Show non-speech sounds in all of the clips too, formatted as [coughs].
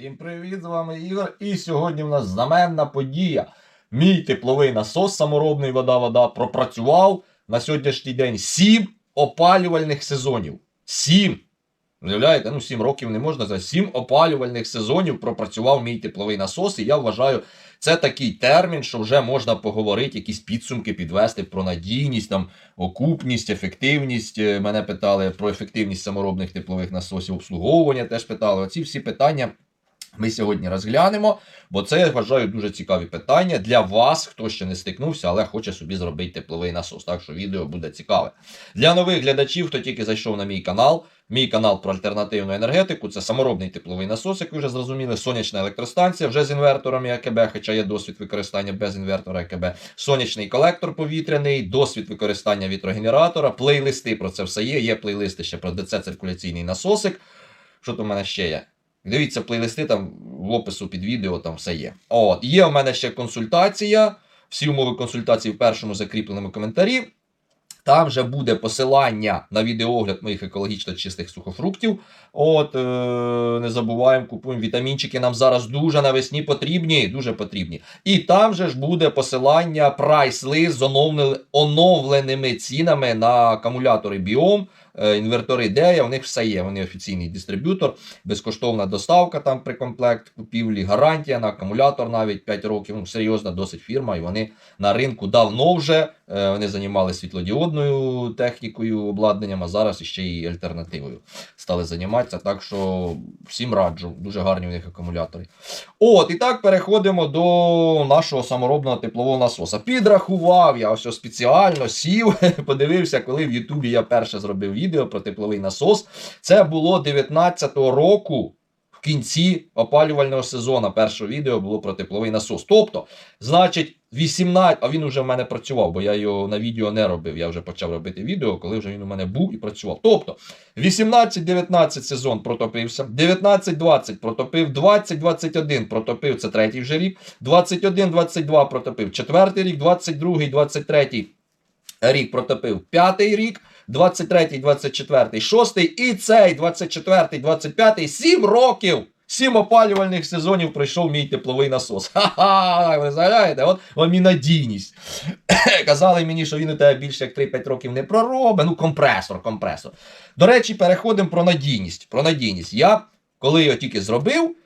Всім привіт, з вами Ігор. І сьогодні в нас знаменна подія. Мій тепловий насос саморобний вода-вода пропрацював на сьогоднішній день 7 опалювальних сезонів. 7. Уявляєте, ну 7 років не можна сказати. 7 опалювальних сезонів пропрацював мій тепловий насос. І я вважаю, це такий термін, що вже можна поговорити, якісь підсумки підвести про надійність, там, окупність, ефективність. Е, Мене питали про ефективність саморобних теплових насосів, обслуговування теж питали. Оці всі питання ми сьогодні розглянемо, бо це я вважаю дуже цікаві питання для вас, хто ще не стикнувся, але хоче собі зробити тепловий насос. Так що відео буде цікаве. Для нових глядачів, хто тільки зайшов на мій канал. Мій канал про альтернативну енергетику це саморобний тепловий насос, як ви вже зрозуміли, сонячна електростанція вже з інверторами АКБ, хоча є досвід використання без інвертора АКБ, сонячний колектор повітряний, досвід використання вітрогенератора, плейлисти про це все є. Є плейлисти ще про ДЦ-циркуляційний насосик. Що то в мене ще є? Дивіться плейлисти там в опису під відео, там все є. От, є у мене ще консультація. Всі умови консультації в першому закріпленому коментарі. Там вже буде посилання на відеоогляд моїх екологічно чистих сухофруктів. От, е, не забуваємо, купуємо вітамінчики. Нам зараз дуже навесні потрібні, дуже потрібні. І там же ж буде посилання прайс-лист з оновленими цінами на акумулятори Біом, інвертори Дея. У них все є. Вони офіційний дистриб'ютор, безкоштовна доставка там при комплект купівлі, гарантія на акумулятор навіть 5 років. Ну, серйозна досить фірма, і вони на ринку давно вже. Е, Вони займалися світлодіодною технікою, обладнанням, а зараз іще й альтернативою стали займатися. Так що всім раджу, дуже гарні у них акумулятори. От, і так переходимо до нашого саморобного теплового насоса. Підрахував я ось спеціально сів, [laughs] подивився, коли в Ютубі я перше зробив відео про тепловий насос. Це було 19-го року. В кінці опалювального сезону перше відео було про тепловий насос. Тобто, значить, 18, а він вже в мене працював, бо я його на відео не робив. Я вже почав робити відео, коли вже він у мене був і працював. Тобто, 18-19 сезон протопився, 19-20 протопив, 20-21 протопив, це третій вже рік, 21-22 протопив, четвертий рік, 22-23 рік протопив, п'ятий рік, 23-й, 24-й, 6-й і цей 24-й, 25-й, 7 років. Сім опалювальних сезонів пройшов мій тепловий насос. [laughs] Ха-ха! Ви знаєте, от вам і надійність. [coughs] Казали мені, що він у тебе більше як 3-5 років не проробить. Ну, компресор, компресор. До речі, переходимо про надійність. Про надійність. Я, коли його тільки зробив,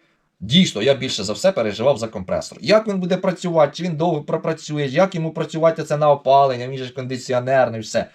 дійсно, я більше за все переживав за компресор. Як він буде працювати, чи він довго пропрацює, як йому працювати це на опалення, він же кондиціонерний, все.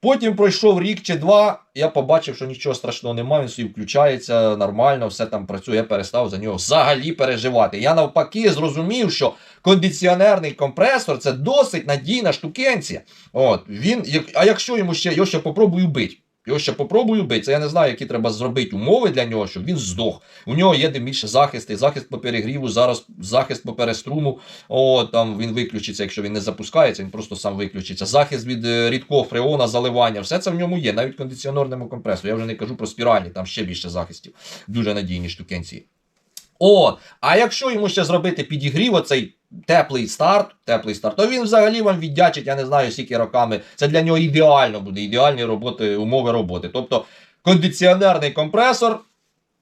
Потім пройшов рік чи два, я побачив, що нічого страшного немає, він собі включається нормально, все там працює, я перестав за нього взагалі переживати. Я навпаки зрозумів, що кондиціонерний компресор це досить надійна штукенція. От, він, а якщо йому ще його ще попробую бити. Його ще попробую бити. Це я не знаю, які треба зробити умови для нього, щоб він здох. У нього є де більше захисти, захист по перегріву, зараз захист по переструму. О, там він виключиться, якщо він не запускається, він просто сам виключиться. Захист від е, рідкого фреона, заливання, все це в ньому є, навіть кондиціонерному компресорі. Я вже не кажу про спіральні, там ще більше захистів. Дуже надійні штукенці. От, а якщо йому ще зробити підігрів, оцей теплий старт, теплий старт, то він взагалі вам віддячить, я не знаю, скільки роками. Це для нього ідеально буде, ідеальні роботи, умови роботи. Тобто кондиціонерний компресор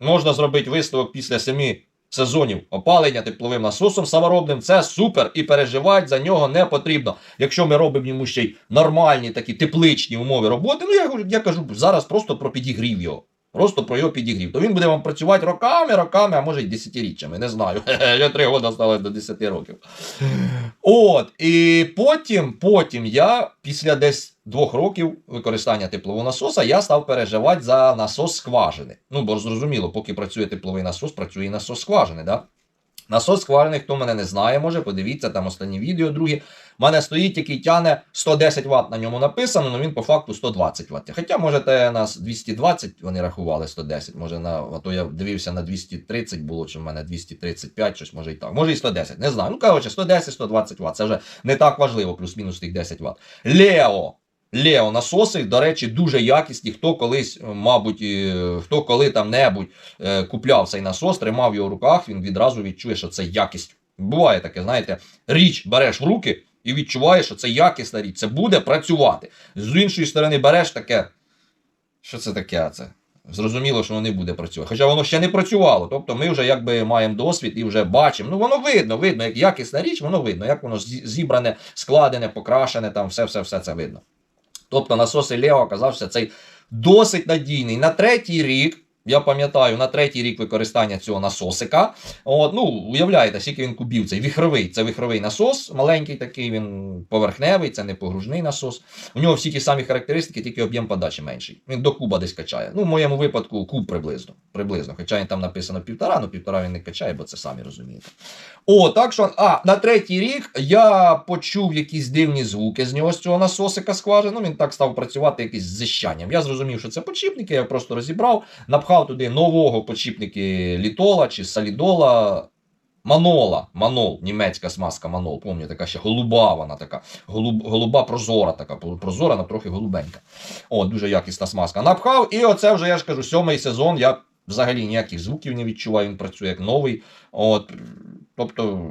можна зробити висновок після семи сезонів опалення тепловим насосом саморобним. Це супер і переживати за нього не потрібно. Якщо ми робимо йому ще й нормальні такі тепличні умови роботи, ну я, я кажу зараз просто про підігрів його. Просто про його підігрів. То він буде вам працювати роками, роками, а може й десятиріччями. Не знаю. [laughs] Я три роки стало до 10 років. От, і потім, потім я, після десь двох років використання теплового насоса, я став переживати за насос скважини. Ну, бо зрозуміло, поки працює тепловий насос, працює і насос скважини, да? Насос скважини, хто мене не знає, може, подивіться там останні відео, другі. У мене стоїть, який тягне 110 Вт на ньому написано, але він по факту 120 Вт. Хоча, можете нас 220, вони рахували 110, може на, а то я дивився на 230 було, чи в мене 235, щось може і так. Може і 110, не знаю. Ну, коротше, 110-120 Вт. Це вже не так важливо, плюс-мінус тих 10 Вт. Лео. Лео насоси, до речі, дуже якісні. Хто колись, е, мабуть, е, хто коли там небудь е, купляв цей насос, тримав його в руках, він відразу відчує, що це якість. Буває таке, знаєте, річ береш в руки і відчуваєш, що це якісна річ, це буде працювати. З іншої сторони, береш таке. Що це таке? Це? Зрозуміло, що воно не буде працювати. Хоча воно ще не працювало. Тобто ми вже якби маємо досвід і вже бачимо. Ну воно видно, видно, як якісна річ, воно видно, як воно зібране, складене, покрашене, там все, все, все це видно. Тобто насос Лео оказався цей досить надійний. На третій рік, я пам'ятаю, на третій рік використання цього насосика. От, ну, уявляєте, скільки він кубів, цей віхровий. Це віхровий насос, маленький такий, він поверхневий, це не погружний насос. У нього всі ті самі характеристики, тільки об'єм подачі менший. Він до куба десь качає. Ну, в моєму випадку куб приблизно. приблизно. Хоча він там написано півтора, ну півтора він не качає, бо це самі розумієте. О, так що, а, на третій рік я почув якісь дивні звуки з нього, з цього насосика скважини. Ну, він так став працювати якийсь зищанням. Я зрозумів, що це почіпники, я просто розібрав, напхав туди нового почіпники літола чи салідола. Манола, Манол, німецька смазка Манол, пам'ятаю, така ще голуба, вона така, голуб, голуба прозора, така прозора, але трохи голубенька. О, дуже якісна смазка. Напхав, і оце вже я ж кажу, сьомий сезон. Я взагалі ніяких звуків не відчуваю, він працює як новий. От, тобто,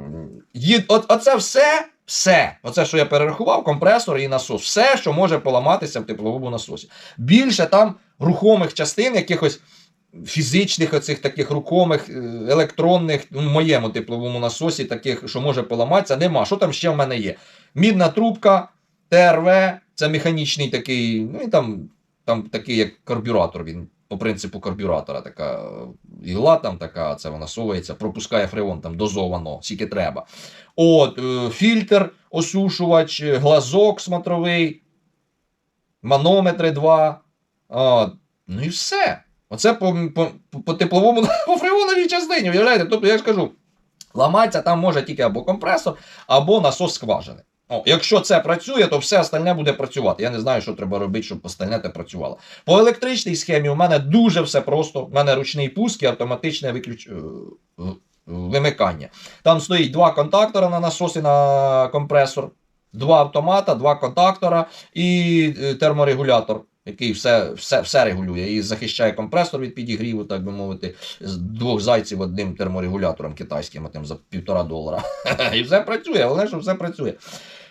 є, от, оце все, все, оце, що я перерахував, компресор і насос, все, що може поламатися в тепловому насосі. Більше там рухомих частин, якихось фізичних оцих таких рухомих, е, електронних, ну, в моєму тепловому насосі, таких, що може поламатися, нема. Що там ще в мене є? Мідна трубка, ТРВ, це механічний такий, ну і там, там такий як карбюратор. Він по принципу карбюратора така е, ігла там така, це вона совується, пропускає фреон там дозовано, скільки треба. От, е, фільтр, осушувач, глазок смотровий, манометри два. А, ну і все. Оце по, по, по тепловому [laughs] по фреоновій частині, уявляєте? Тобто, я ж кажу, ламатися там може тільки або компресор, або насос скважини. О, якщо це працює, то все остальне буде працювати. Я не знаю, що треба робити, щоб остальне те працювало. По електричній схемі у мене дуже все просто. У мене ручний пуск і автоматичне виключ... е, е, вимикання. Там стоїть два контактора на насос і на компресор, два автомата, два контактора і е, терморегулятор. Який все, все, все регулює і захищає компресор від підігріву, так би мовити, з двох зайців одним терморегулятором китайським, тим за півтора долара. [laughs] І все працює, головне, що все працює.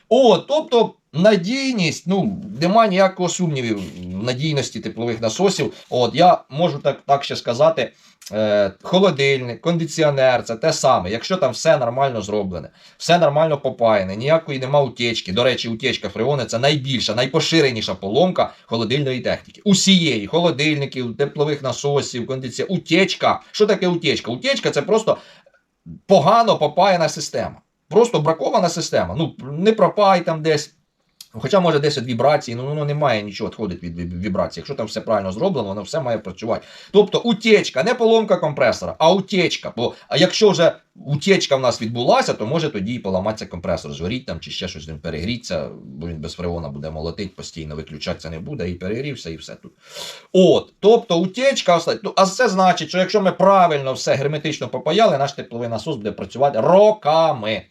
О, тобто надійність, ну, нема ніякого сумнівів надійності теплових насосів. От я можу так, так ще сказати. Е, холодильник, кондиціонер, це те саме. Якщо там все нормально зроблене, все нормально попаяне, ніякої нема утечки. До речі, утечка фреони це найбільша, найпоширеніша поломка холодильної техніки. Усієї холодильників, теплових насосів, кондиціонерів. Утечка. Що таке утечка? Утечка це просто погано попаяна система. Просто бракована система. Ну, не пропай там десь. Хоча може десь від вібрації, ну воно не має нічого відходить від ві- вібрації. Якщо там все правильно зроблено, воно все має працювати. Тобто утечка, не поломка компресора, а утечка. Бо а якщо вже утечка в нас відбулася, то може тоді і поламатися компресор, згоріть там чи ще щось він перегріться, бо він без фреона буде молотить, постійно виключатися не буде, і перегрівся, і все тут. От, тобто утечка, ну, а це значить, що якщо ми правильно все герметично попаяли, наш тепловий насос буде працювати роками.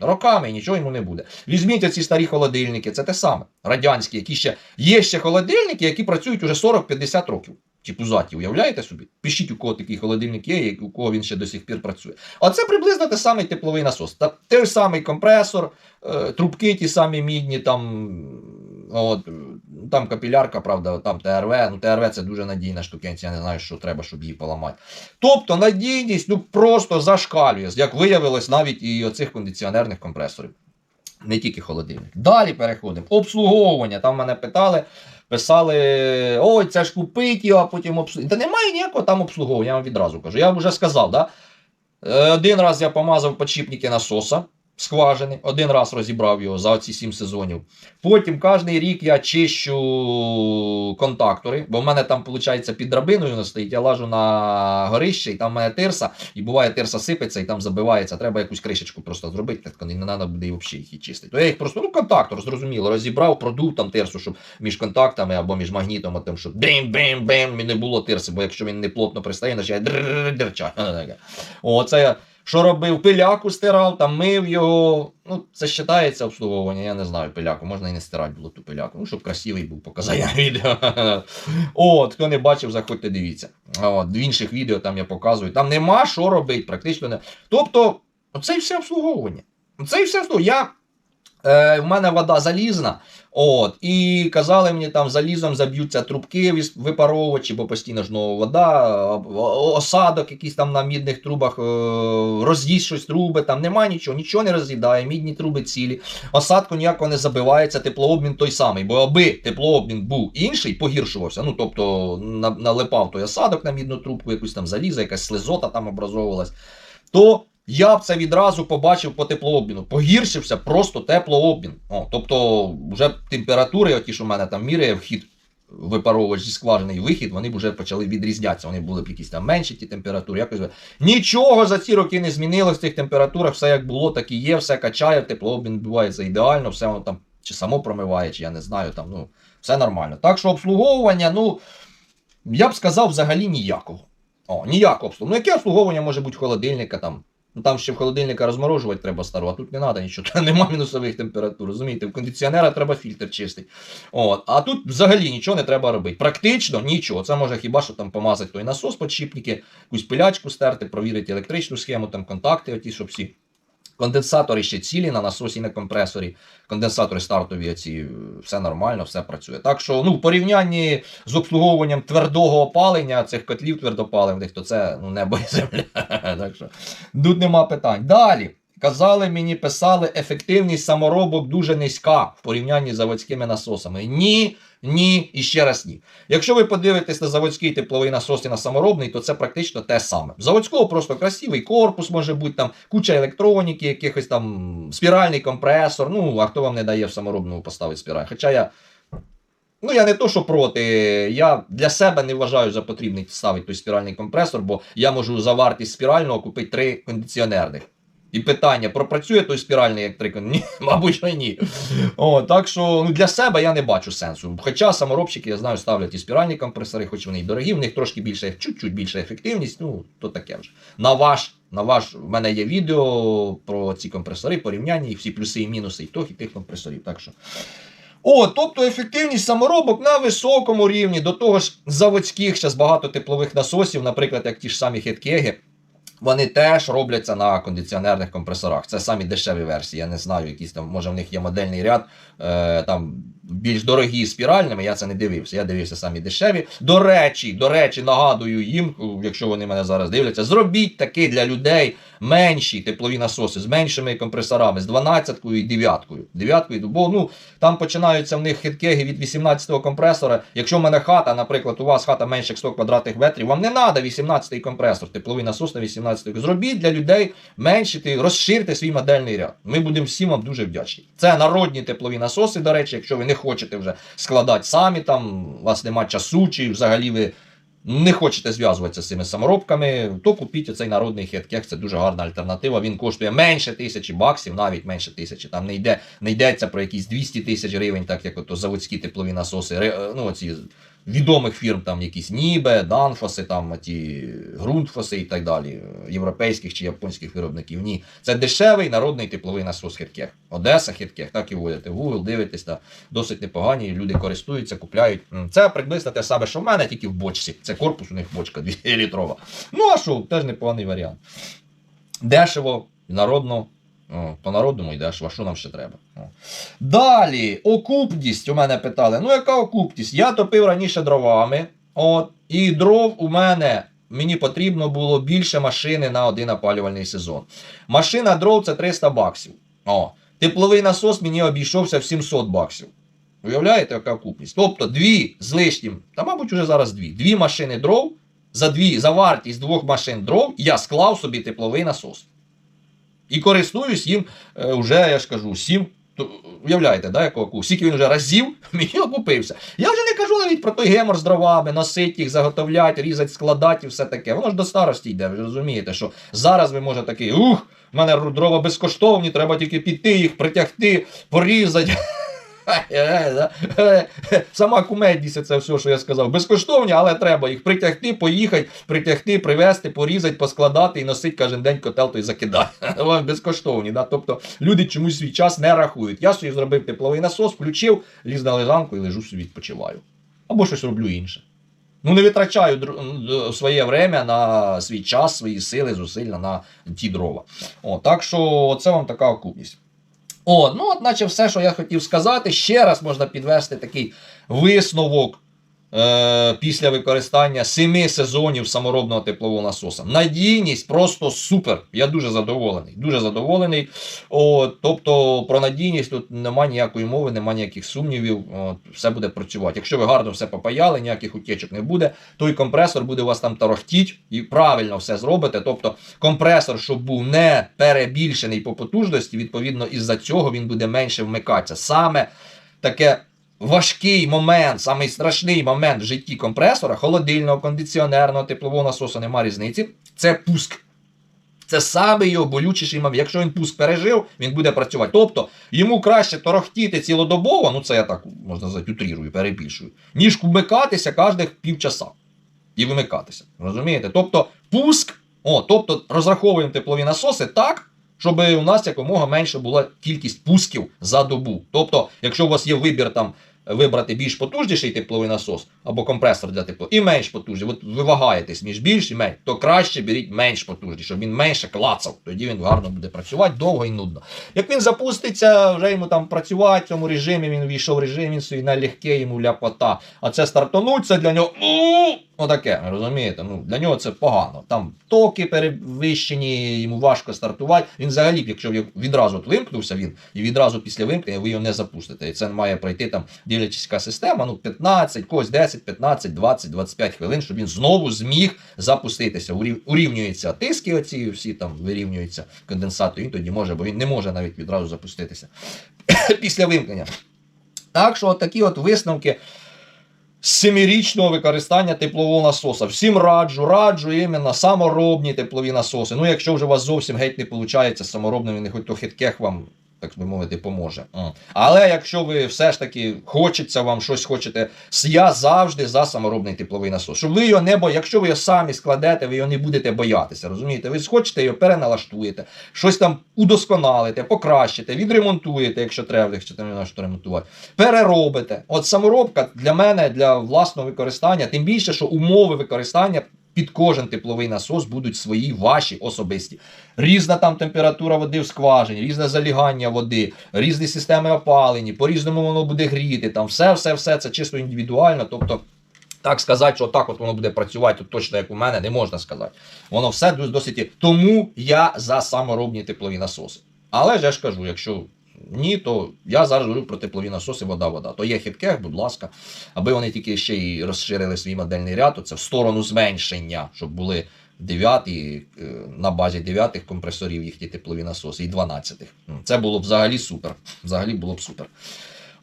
Роками і нічого йому не буде. Візьміть ці старі холодильники, це те саме. Радянські, які ще є ще холодильники, які працюють уже 40-50 років. Ті пузаті, уявляєте собі? Пишіть, у кого такий холодильник є, у кого він ще до сих пір працює. А це приблизно той самий тепловий насос. Та той самий компресор, е, трубки ті самі мідні, там, от, е, там капілярка, правда, там ТРВ. Ну, ТРВ це дуже надійна штукенція, я не знаю, що треба, щоб її поламати. Тобто надійність ну, просто зашкалює, як виявилось навіть і оцих кондиціонерних компресорів. Не тільки холодильник. Далі переходимо. Обслуговування. Там мене питали, писали: ой, це ж купить його, а потім обслуговувати. Та немає ніякого там обслуговування, я вам відразу кажу. Я вже сказав, да? Е, один раз я помазав подшипники насоса скважини, один раз розібрав його за ці 7 сезонів. Потім кожен рік я чищу контактори, бо в мене там, виходить, під драбиною стоїть. Я лажу на горище, і там в мене тирса, і буває, тирса сипеться і там забивається. Треба якусь кришечку просто зробити, так не треба буде взагалі їх чистити. То я їх просто, ну, контактор, зрозуміло, розібрав, продув там тирсу, щоб між контактами або між магнітом, тим, щоб бим-бим-бим, не було тирси, бо якщо він не плотно пристає, починає дерчати. О, це я. Що робив? Пиляку стирав, там мив його. Ну, це вважається обслуговування, я не знаю пиляку. Можна і не стирати було ту пиляку. Ну, щоб красивий був, показав я відео. От, хто не бачив, заходьте, дивіться. От, в інших відео там я показую. Там нема що робити, практично не. Тобто, це і все обслуговування. Це і все. Я Е, в мене вода залізна. От, і казали мені там залізом заб'ються трубки випаровувачі, бо постійно ж ну, вода, осадок якийсь там на мідних трубах, е, роз'їсть щось труби, там нема нічого, нічого не роз'їдає, мідні труби цілі, осадку ніякого не забивається, теплообмін той самий. Бо аби теплообмін був інший, погіршувався, ну тобто налипав той осадок на мідну трубку, якусь там заліза, якась слизота там образовувалась, то я б це відразу побачив по теплообміну. Погіршився просто теплообмін. О, тобто, вже температури, оті, що в мене там міряє вхід випаровувач зі скважини і вихід, вони б вже почали відрізнятися. Вони були б якісь там менші ті температури. Якось. Нічого за ці роки не змінилось в цих температурах, все як було, так і є, все качає, теплообмін відбувається ідеально, все воно там чи само промиває, чи я не знаю, там, ну, все нормально. Так що обслуговування, ну, я б сказав, взагалі ніякого. О, ніякого обслуговування. Ну, яке обслуговування може бути холодильника там? Ну там ще в холодильника розморожувати треба стару, а тут не треба нічого, [laughs] нема мінусових температур. Розумієте, в кондиціонера треба фільтр чистий. От. А тут взагалі нічого не треба робити. Практично нічого. Це може хіба що там помазати той насос, подшипники, якусь пилячку стерти, провірити електричну схему, там контакти, оті, щоб всі. Конденсатори ще цілі на насосі, на компресорі. Конденсатори стартові, оці, все нормально, все працює. Так що, ну, в порівнянні з обслуговуванням твердого опалення цих котлів твердопаливних, то це ну, небо і земля. [laughs] Так що тут нема питань. Далі. Казали мені, писали, ефективність саморобок дуже низька в порівнянні з заводськими насосами. Ні, ні і ще раз ні. Якщо ви подивитесь на заводський тепловий насос і на саморобний, то це практично те саме. Заводського просто красивий корпус може бути, там куча електроніки, якихось там спіральний компресор. Ну, а хто вам не дає в саморобному поставити спіраль? Хоча я. Ну, я не то, що проти. Я для себе не вважаю за потрібний ставити той спіральний компресор, бо я можу за вартість спірального купити три кондиціонерних. І питання, пропрацює той спіральний як Ні, [laughs] мабуть, що ні. О, так що ну, для себе я не бачу сенсу. Хоча саморобщики, я знаю, ставлять і спіральні компресори, хоч вони й дорогі, в них трошки більше, чуть-чуть більша ефективність, ну, то таке вже. На ваш, на ваш, в мене є відео про ці компресори, порівняння, їх всі плюси і мінуси і тих, і тих компресорів. Так що. О, тобто ефективність саморобок на високому рівні, до того ж заводських зараз багато теплових насосів, наприклад, як ті ж самі хеткеги, вони теж робляться на кондиціонерних компресорах. Це самі дешеві версії. Я не знаю, якісь там, може в них є модельний ряд, е, там більш дорогі спіральними. Я це не дивився. Я дивився самі дешеві. До речі, до речі, нагадую їм, якщо вони мене зараз дивляться, зробіть таки для людей менші теплові насоси з меншими компресорами, з 12-кою і 9-кою. 9-кою, бо ну там починаються в них хиткеги від 18-го компресора. Якщо в мене хата, наприклад, у вас хата менше як 100 квадратних метрів, вам не треба 18-й компресор, тепловий насос на 18-й. Зробіть для людей менші, ти- розширте свій модельний ряд. Ми будемо всім вам дуже вдячні. Це народні теплові насоси, до речі, якщо ви не хочете вже складати самі, там у вас нема часу, чи взагалі ви. Не хочете зв'язуватися з цими саморобками, то купіть оцей народний хеткех, це дуже гарна альтернатива. Він коштує менше тисячі баксів, навіть менше тисячі. Там не йде, не йдеться про якісь 200 тисяч гривень, так як ото заводські теплові насоси. Ну, оці відомих фірм, там якісь Нібе, Данфоси, там ті Грунтфоси і так далі, європейських чи японських виробників. Ні. Це дешевий народний тепловий насос Хеткех. Одеса Хеткех, так і вводите. Google, дивитесь, та досить непогані. Люди користуються, купляють. Це приблизно те саме, що в мене, тільки в бочці. Це корпус у них бочка [laughs] 2 літрова. Ну а що, теж непоганий варіант. Дешево, народно. По-народному і дешево, що нам ще треба? О. Далі, окупність у мене питали. Ну, яка окупність? Я топив раніше дровами. От, і дров у мене мені потрібно було більше машини на один опалювальний сезон. Машина дров це 300 баксів. О, тепловий насос мені обійшовся в 700 баксів. Уявляєте, яка окупність? Тобто дві з лишнім, та мабуть, уже зараз дві. Дві машини дров. За дві, за вартість двох машин дров я склав собі тепловий насос. І користуюсь їм е, вже, я ж кажу, сім. То, уявляєте, да, якого ку- Скільки він вже разів [laughs] мені окупився. Я вже не кажу навіть про той гемор з дровами, носити їх, заготовляти, різати, складати і все таке. Воно ж до старості йде, ви розумієте, що зараз ви можете такий, ух, в мене дрова безкоштовні, треба тільки піти, їх притягти, порізати. [laughs] Е, е, Сама кумедність це все, що я сказав. Безкоштовні, але треба їх притягти, поїхати, притягти, привезти, порізати, поскладати і носити кожен день котел той закидати. [laughs] Вони Безкоштовні. Да? Тобто люди чомусь свій час не рахують. Я собі зробив тепловий насос, включив, ліз на лежанку і лежу собі відпочиваю. Або щось роблю інше. Ну, не витрачаю своє время на свій час, свої сили, зусилля на ті дрова. О, так що це вам така окупність. О, ну от наче все, що я хотів сказати. Ще раз можна підвести такий висновок е, після використання семи сезонів саморобного теплового насоса. Надійність просто супер. Я дуже задоволений. Дуже задоволений. О, тобто про надійність тут немає ніякої мови, немає ніяких сумнівів. От, все буде працювати. Якщо ви гарно все попаяли, ніяких утечок не буде, той компресор буде у вас там тарахтіть і правильно все зробите. Тобто компресор, щоб був не перебільшений по потужності, відповідно, із-за цього він буде менше вмикатися. Саме таке важкий момент, самий страшний момент в житті компресора, холодильного, кондиціонерного, теплового насосу, нема різниці. Це пуск. Це саме його болючіший момент. Якщо він пуск пережив, він буде працювати. Тобто йому краще торохтіти цілодобово, ну це я так можна сказати, утрірую, перебільшую, ніж вмикатися кожних півчаса. І вимикатися. Розумієте? Тобто пуск, о, тобто розраховуємо теплові насоси так, щоб у нас якомога менше була кількість пусків за добу. Тобто, якщо у вас є вибір там вибрати більш потужніший тепловий насос або компресор для тепла і менш потужний, от ви вагаєтесь між більш і менш, то краще беріть менш потужний, щоб він менше клацав. Тоді він гарно буде працювати довго і нудно. Як він запуститься, вже йому там працювати в цьому режимі, він війшов в режим, він собі налегке, йому ляпота. А це стартануть, для нього. «У!» Отаке, розумієте? Ну, для нього це погано. Там токи перевищені, йому важко стартувати. Він взагалі, якщо відразу от вимкнувся він, і відразу після вимкнення ви його не запустите. І це має пройти там, дивлячись, система, ну 15, когось 10, 15, 20, 25 хвилин, щоб він знову зміг запуститися. Урів- Урівнюються тиски, оці всі там вирівнюються конденсати, він тоді може, бо він не може навіть відразу запуститися [coughs] після вимкнення. Так що от такі от висновки семирічного використання теплового насоса. Всім раджу, раджу іменно саморобні теплові насоси. Ну, якщо вже у вас зовсім геть не виходить саморобними, не хоч то хиткех вам. Так би мовити, поможе. Але якщо ви все ж таки хочеться вам щось хочете, я завжди за саморобний тепловий насос. Щоб ви його не бо, якщо ви його самі складете, ви його не будете боятися. Розумієте? Ви схочете його переналаштуєте, щось там удосконалите, покращите, відремонтуєте, якщо треба, якщо там не що ремонтувати переробите. От саморобка для мене, для власного використання, тим більше, що умови використання під кожен тепловий насос будуть свої, ваші особисті. Різна там температура води в скважині, різне залігання води, різні системи опалення, по-різному воно буде гріти. Там все, все, все це чисто індивідуально. Тобто. Так сказати, що так от воно буде працювати от точно як у мене, не можна сказати. Воно все досить. Тому я за саморобні теплові насоси. Але ж я ж кажу, якщо ні, то я зараз говорю про теплові насоси, вода, вода. То є хиткех, будь ласка, аби вони тільки ще й розширили свій модельний ряд, то це в сторону зменшення, щоб були дев'яті е, на базі дев'ятих компресорів їхні теплові насоси і дванадцятих. М, Це було б взагалі супер. Взагалі було б супер.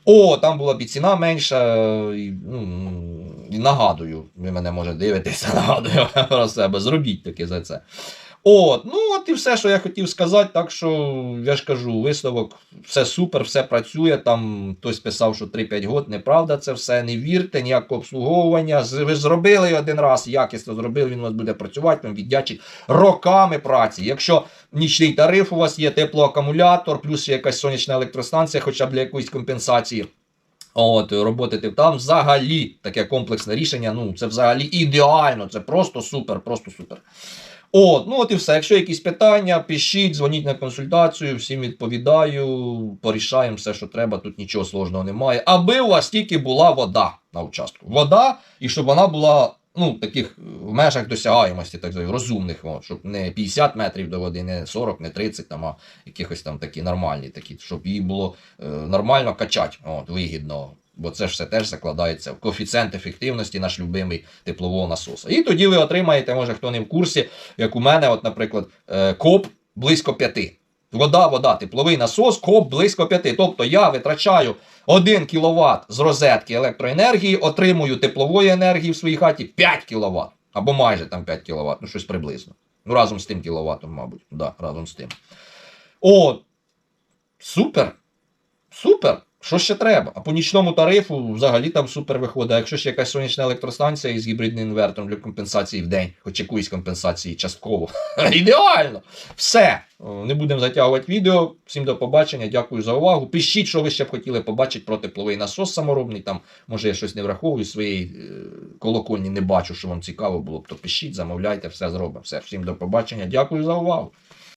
О, там була б і ціна менша. І, ну, і нагадую, ви мене може дивитеся, [laughs] нагадую про себе. Зробіть таке за це. От, ну от і все, що я хотів сказати. Так що я ж кажу, висновок, все супер, все працює. Там хтось писав, що 3-5 год, неправда, це все. Не вірте, ніякого обслуговування. Ви зробили один раз, якісно зробили, він у вас буде працювати, вам віддячить роками праці. Якщо нічний тариф у вас є, теплоакумулятор, плюс якась сонячна електростанція, хоча б для якоїсь компенсації. От, роботи там взагалі таке комплексне рішення. Ну, це взагалі ідеально, це просто супер, просто супер. От, ну от і все. Якщо якісь питання, пишіть, дзвоніть на консультацію, всім відповідаю, порішаємо все, що треба, тут нічого сложного немає. Аби у вас тільки була вода на участку. Вода, і щоб вона була ну, таких в межах досягаємості, так званих, розумних, щоб не 50 метрів до води, не 40, не 30, там, а якихось там такі нормальні, такі, щоб її було е, нормально качати, от, вигідно. Бо це ж все теж закладається в коефіцієнт ефективності наш любимий теплового насоса. І тоді ви отримаєте, може хто не в курсі, як у мене, от, наприклад, е, коп близько 5. Вода, вода, тепловий насос, коп близько 5. Тобто я витрачаю 1 кВт з розетки електроенергії, отримую теплової енергії в своїй хаті 5 кВт. Або майже там 5 кВт, ну щось приблизно. Ну, разом з тим кВт, мабуть. Да, разом з тим. О, супер! Супер! Що ще треба? А по нічному тарифу взагалі там супер виходить. А якщо ще якась сонячна електростанція із гібридним інвертором для компенсації в день, хоч якоїсь компенсації частково. [laughs] Ідеально! Все! Не будемо затягувати відео. Всім до побачення. Дякую за увагу. Пишіть, що ви ще б хотіли побачити про тепловий насос саморобний. Там, може, я щось не враховую своєї е, колокольні, не бачу, що вам цікаво було. То пишіть, замовляйте, все зробимо. Все, всім до побачення. Дякую за увагу.